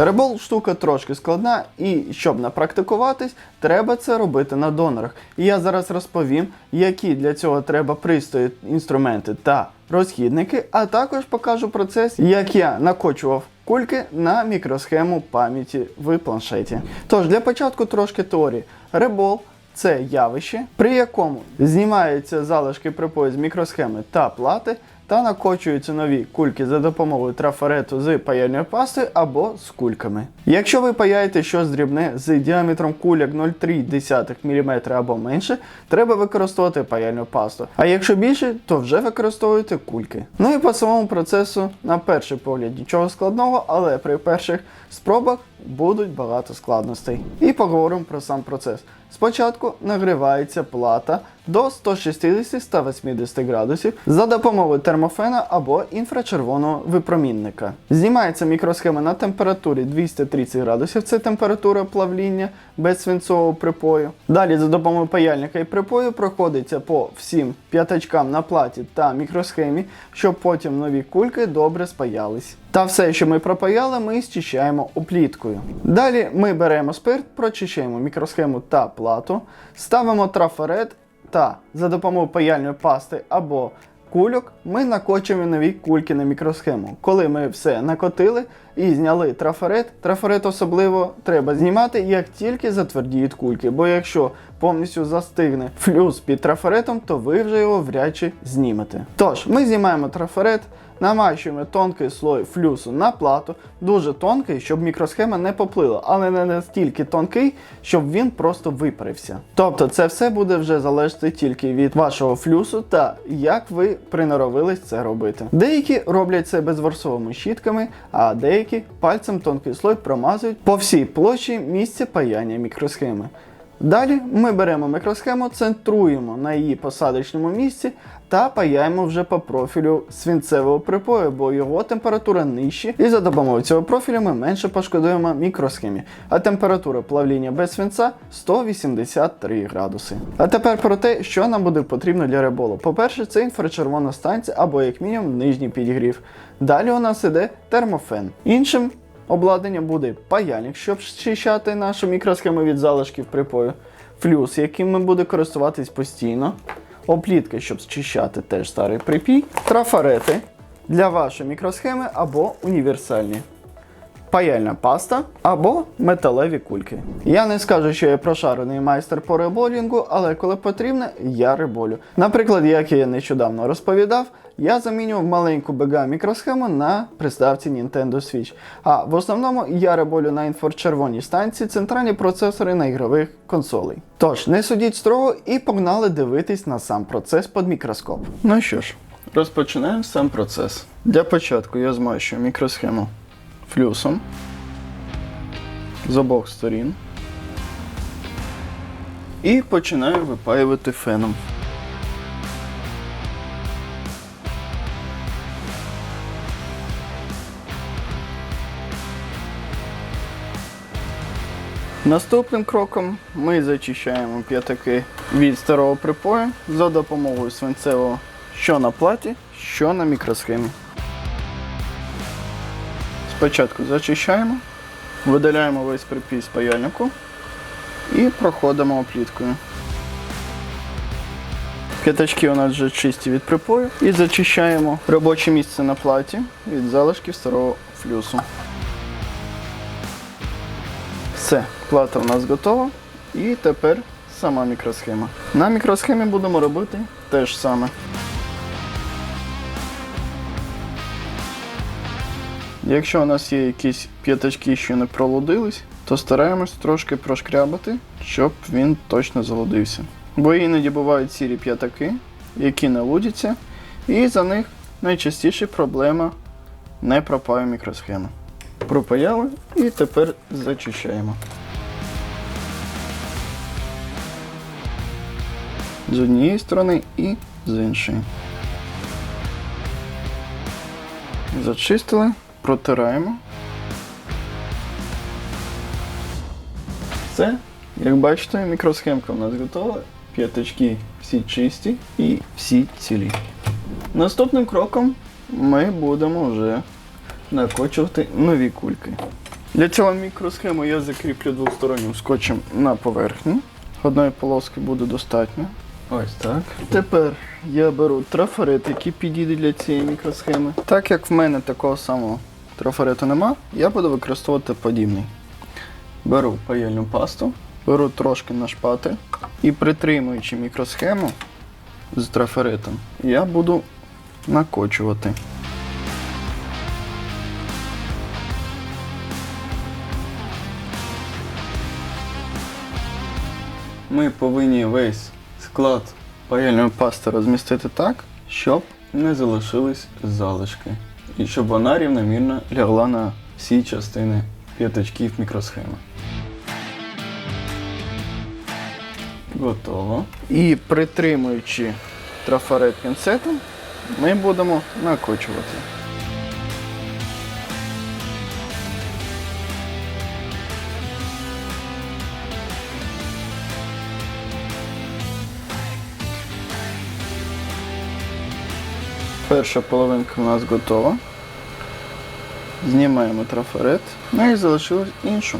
Ребол штука трошки складна, і щоб напрактикуватись, треба це робити на донорах. І я зараз розповім, які для цього треба пристрої, інструменти та розхідники, а також покажу процес, як я накочував кульки на мікросхему пам'яті в планшеті. Тож для початку трошки теорії. Ребол це явище, при якому знімаються залишки припою з мікросхеми та плати та накочуються нові кульки за допомогою трафарету з паяльної пасти або з кульками. Якщо ви паяєте щось дрібне з діаметром куляк 0,3 мм або менше, треба використовувати паяльну пасту. А якщо більше, то вже використовуйте кульки. Ну і по самому процесу, на перший погляд, нічого складного, але при перших спробах будуть багато складностей. І поговоримо про сам процес. Спочатку нагрівається плата до 160-180 градусів за допомогою термофена або інфрачервоного випромінника. Знімається мікросхема на температурі 230 градусів, це температура плавління без свинцового припою. Далі за допомогою паяльника і припою проходиться по всім п'ятачкам на платі та мікросхемі, щоб потім нові кульки добре спаялись. Та все, що ми пропаяли, ми зчищаємо опліткою. Далі ми беремо спирт, прочищаємо мікросхему та плату, ставимо трафарет та за допомогою паяльної пасти або кульок ми накочуємо нові кульки на мікросхему. Коли ми все накотили і зняли трафарет, трафарет особливо треба знімати, як тільки затвердіють кульки. Бо якщо повністю застигне флюс під трафаретом, то ви вже його вряд чи знімете. Тож, ми знімаємо трафарет, намащуємо тонкий слой флюсу на плату, дуже тонкий, щоб мікросхема не поплила, але не настільки тонкий, щоб він просто випарився. Тобто це все буде вже залежати тільки від вашого флюсу та як ви приноровились це робити. Деякі роблять це безворсовими щітками, а деякі пальцем тонкий слой промазують по всій площі місця паяння мікросхеми. Далі ми беремо мікросхему, центруємо на її посадочному місці та паяємо вже по профілю свинцевого припою, бо його температура нижча, і за допомогою цього профілю ми менше пошкодуємо мікросхемі. А температура плавління без свинця 183 градуси. А тепер про те, що нам буде потрібно для реболу. По-перше, це інфрачервона станція або як мінімум нижній підігрів. Далі у нас іде термофен. Іншим обладнання буде паяльник, щоб зчищати нашу мікросхему від залишків припою, флюс, яким ми будемо користуватись постійно, оплітка, щоб зчищати теж старий припій, трафарети для вашої мікросхеми або універсальні. Паяльна паста або металеві кульки. Я не скажу, що я прошарений майстер по реболінгу, але коли потрібно, я реболю. Наприклад, як я нещодавно розповідав, я замінював маленьку BGA мікросхему на приставці Nintendo Switch. А в основному я реболю на інфрачервоній станції центральні процесори на ігрових консолей. Тож, не судіть строго і погнали дивитись на сам процес під мікроскоп. Ну що ж, розпочинаємо сам процес. Для початку я змащую мікросхему флюсом з обох сторін. І починаю випаювати феном. Наступним кроком ми зачищаємо п'ятаки від старого припою за допомогою свинцевого що на платі, що на мікросхемі. Спочатку зачищаємо, видаляємо весь припій з паяльнику і проходимо опліткою. П'ятачки у нас вже чисті від припою і зачищаємо робоче місце на платі від залишків старого флюсу. Все, плата у нас готова. І тепер сама мікросхема. На мікросхемі будемо робити те ж саме. Якщо у нас є якісь п'ятачки, що не пролудились, то стараємось трошки прошкрябати, щоб він точно залудився. Бо іноді бувають сірі п'ятаки, які не лудяться, і за них найчастіше проблема не пропаю мікросхеми. Пропаяли і тепер зачищаємо. З однієї сторони і з іншої. Зачистили, протираємо. Все, як бачите, мікросхемка у нас готова. П'ятачки всі чисті і всі цілі. Наступним кроком ми будемо вже накочувати нові кульки. Для цього мікросхему я закріплю двостороннім скотчем на поверхні. Одної полоски буде достатньо. Ось так. Тепер я беру трафарет, який підійде для цієї мікросхеми. Так як в мене такого самого трафарету нема, я буду використовувати подібний. Беру паяльну пасту, беру трошки на шпатель і притримуючи мікросхему з трафаретом, я буду накочувати. Ми повинні весь склад паяльної пасти розмістити так, щоб не залишились залишки. І щоб вона рівномірно лягла на всі частини п'ятачків мікросхеми. Готово. І притримуючи трафарет пінцетом, ми будемо накочувати. Перша половинка у нас готова. Знімаємо трафарет. Ну і залишилось іншу.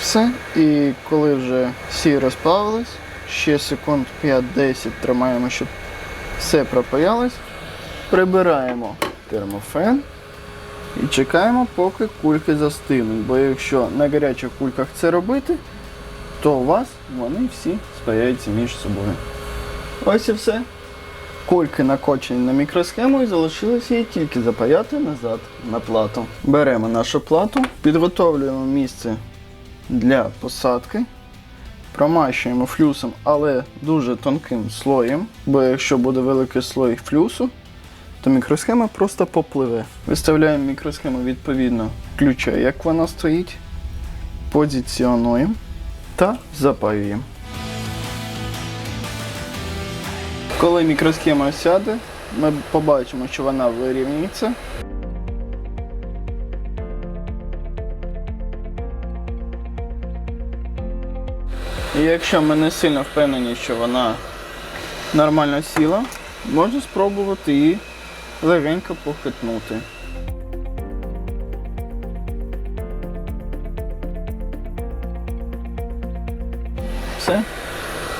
Все. І коли вже всі розплавились, ще секунд 5-10 тримаємо, щоб все пропаялось. Прибираємо термофен. І чекаємо, поки кульки застигнуть. Бо якщо на гарячих кульках це робити, то у вас вони всі спаяються між собою. Ось і все. Кульки накочені на мікросхему і залишилося її тільки запаяти назад на плату. Беремо нашу плату, підготовлюємо місце для посадки. Промащуємо флюсом, але дуже тонким слоєм, бо якщо буде великий слой флюсу, то мікросхема просто попливе. Виставляємо мікросхему відповідно ключа, як вона стоїть, позиціонуємо та запаюємо. Коли мікросхема сяде, ми побачимо, що вона вирівнюється. І якщо ми не сильно впевнені, що вона нормально сіла, можна спробувати її легенько похитнути. Все.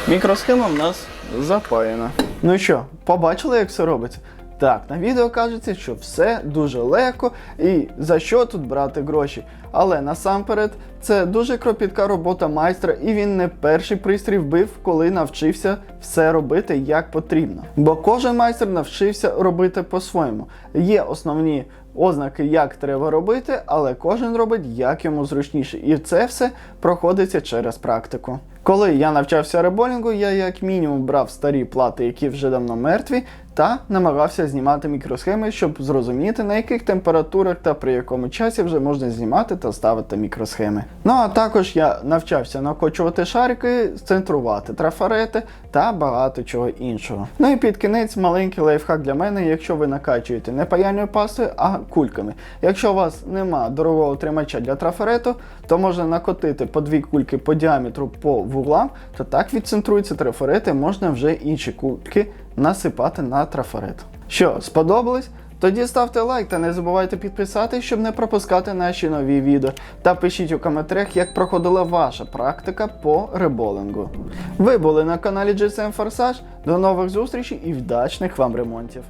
Мікросхема в нас запаяна. Ну що, побачили, як все робиться? Так, на відео кажеться, що все дуже легко і за що тут брати гроші. Але насамперед це дуже кропітка робота майстра, і він не перший пристрій вбив, коли навчився все робити як потрібно. Бо кожен майстер навчився робити по-своєму. Є основні ознаки, як треба робити, але кожен робить як йому зручніше. І це все проходиться через практику. Коли я навчався реболінгу, я як мінімум брав старі плати, які вже давно мертві, та намагався знімати мікросхеми, щоб зрозуміти, на яких температурах та при якому часі вже можна знімати та ставити мікросхеми. Ну а також я навчався накочувати шарики, центрувати трафарети та багато чого іншого. Ну і під кінець маленький лайфхак для мене, якщо ви накачуєте не паяльною пастою, а кульками. Якщо у вас нема дорогого тримача для трафарету, то можна накотити по дві кульки по діаметру по вуглам, то так відцентруються трафарети, можна вже інші кульки насипати на трафарет. Що, сподобалось? Тоді ставте лайк та не забувайте підписатись, щоб не пропускати наші нові відео. Та пишіть у коментарях, як проходила ваша практика по реболингу. Ви були на каналі GSM Forsage. До нових зустрічей і вдачних вам ремонтів!